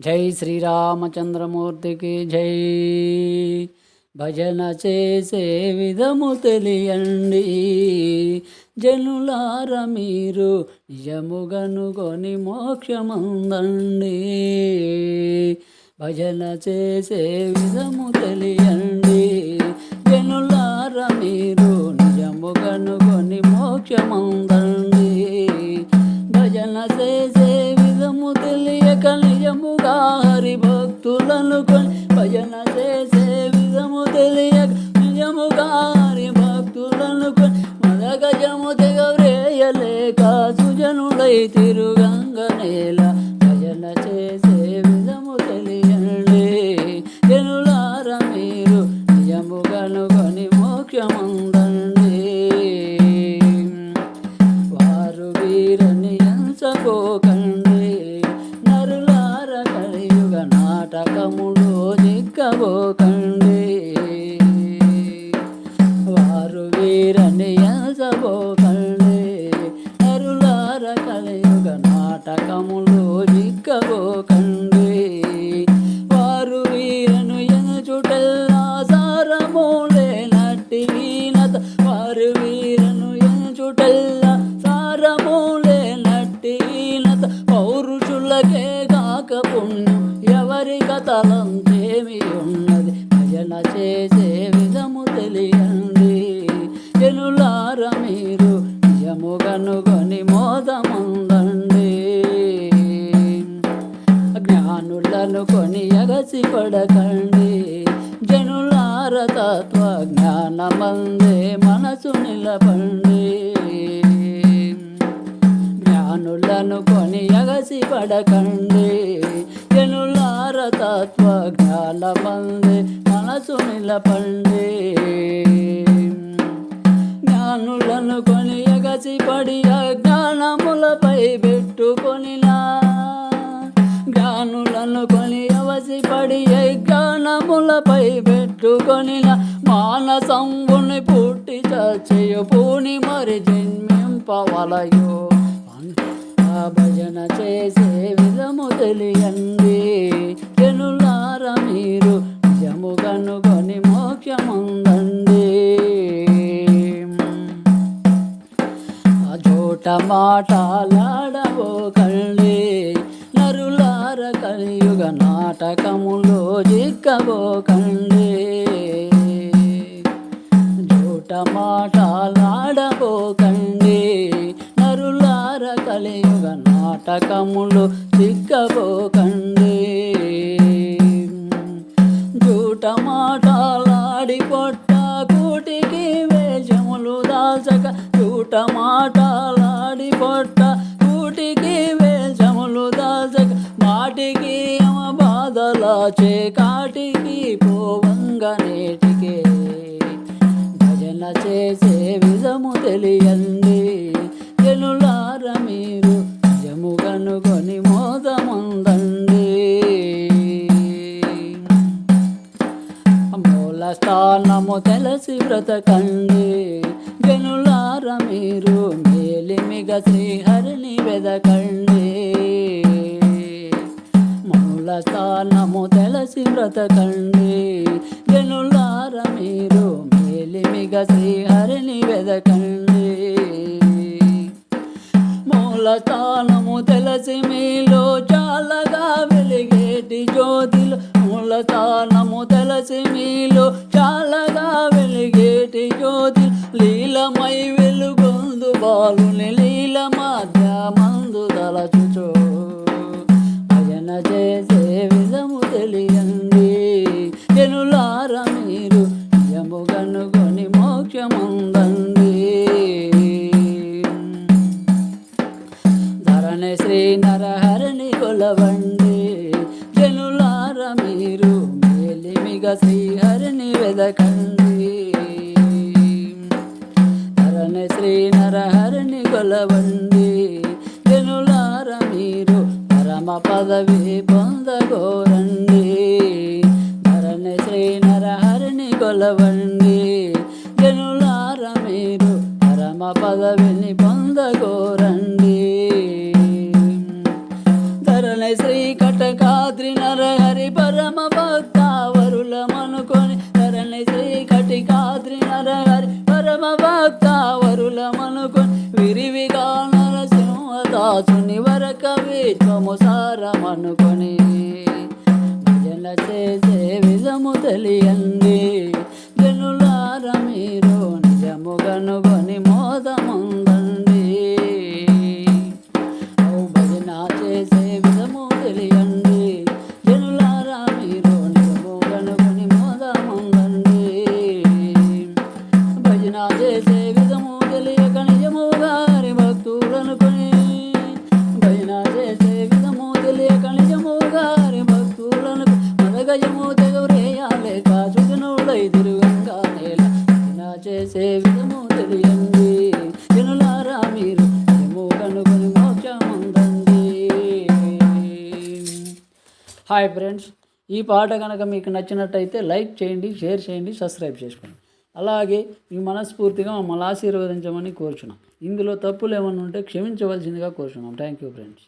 జై శ్రీరామచంద్రమూర్తికి జై. భజన చేసే విధము తెలియండి. జనులార మీరు నిజముగనుకొని మోక్షమందండి. భజన చేసే విధము తెలియండి. జనులార మీరు నిజముగనుకొని మోక్షమంద como వీరను ఎంచుటల్లా సారమూలే నట్టి పౌరుషులకే కాక పుణ్యం ఎవరి కథలంతేమి ఉన్నది? భజన చేసే విధము తెలియండి. జనులార మీరు నిజముగనుగొని మోదముందండి. జ్ఞానులను కొని ఎగసి పడకండి జనులార తత్వ జ్ఞానమందే మనసు నిలబండి జ్ఞానులను కొని అగసి పడకండి జనులార తత్వ జ్ఞానమందే మనసు నిలబండి జ్ఞానులను కొని ఎగసి పడి అజ్ఞానములపై పెట్టుకొనిలా జ్ఞానులను కొని జ్ఞానములపై పెట్టుకొని మానసంబుని పుట్టి చచ్చయు పూని మరి జన్మింపవలయో. భజన చేసే విధము తెలియండి జనులార మీరు నిజముగనుకొని మోక్షముందండి ఆ చోట మాటాల నాటకములో జిక్కబోకండి. జూట మాటలాడబోకండి. నరులార కలియుగ నాటకములు జిక్కబోకండి. జూట మాటలాడి పొట్ట కూటికి వేషములు దాచక జూట మాటలాడి పొట్ట కాటికి పోవంగనేటికే భజన చేసే విధము తెలియండి జనులార మీరు జముగనుకొని మోదముందండి. మూల స్థానము తెలిసి బ్రతకండి. జనులార మీరు మేలిమిగ శ్రీహరిని వెదకండి. మూల స్థానము తెలిసి బ్రతకండి. జనులార మీరు మేలిమిగ శ్రీహరిని వెదకండి. మూల స్థానము తెలిసి మీలో చాలగా వెలిగేటి జ్యోతిలు. మూల స్థానము తెలిసి మీలో చాలగా వెలిగేటి జ్యోతి లీలమై వెలుగొందు బాలుని జనులార మీరు యముగనుకొని మోక్షముందండి. ధరణి శ్రీ నరహరిని కొలవండి. జనులారా మీరు మేలిమిగ శ్రీహరిని వెదకండి. ధరణి శ్రీ నరహరిని కొలవండి. జనులారా మీరు పరమ పదవి పొందగోరండి. ధరణి శ్రీ నరహరిని కొలవండి. జనులార మీరు పరమ పదవిని పొందగోరండి. ధరణి శ్రీ కటకాద్రి నరహరి పరమ భక్త వరులమనుకొని ధరణి శ్రీ కటికాద్రి నరహరి పరమ భక్త వరులమనుకొని విరివిగా నరసింహదాసుని వరక విశ్వము సారమనుకొని భజన చే విధము తెలియండి చేసే విధము తెలియండి వినులారా మీరు నిజము కనుగొని మోక్షముందండి. హాయ్ ఫ్రెండ్స్ ఈ పాట కనుక మీకు నచ్చినట్టయితే లైక్ చేయండి షేర్ చేయండి సబ్స్క్రైబ్ చేసుకోండి. అలాగే మీ మనస్ఫూర్తిగా మమ్మల్ని ఆశీర్వదించమని కోరుచున్నాం. ఇందులో తప్పులు ఏమైనా ఉంటే క్షమించవలసిందిగా కోరుచున్నాం. Thank you friends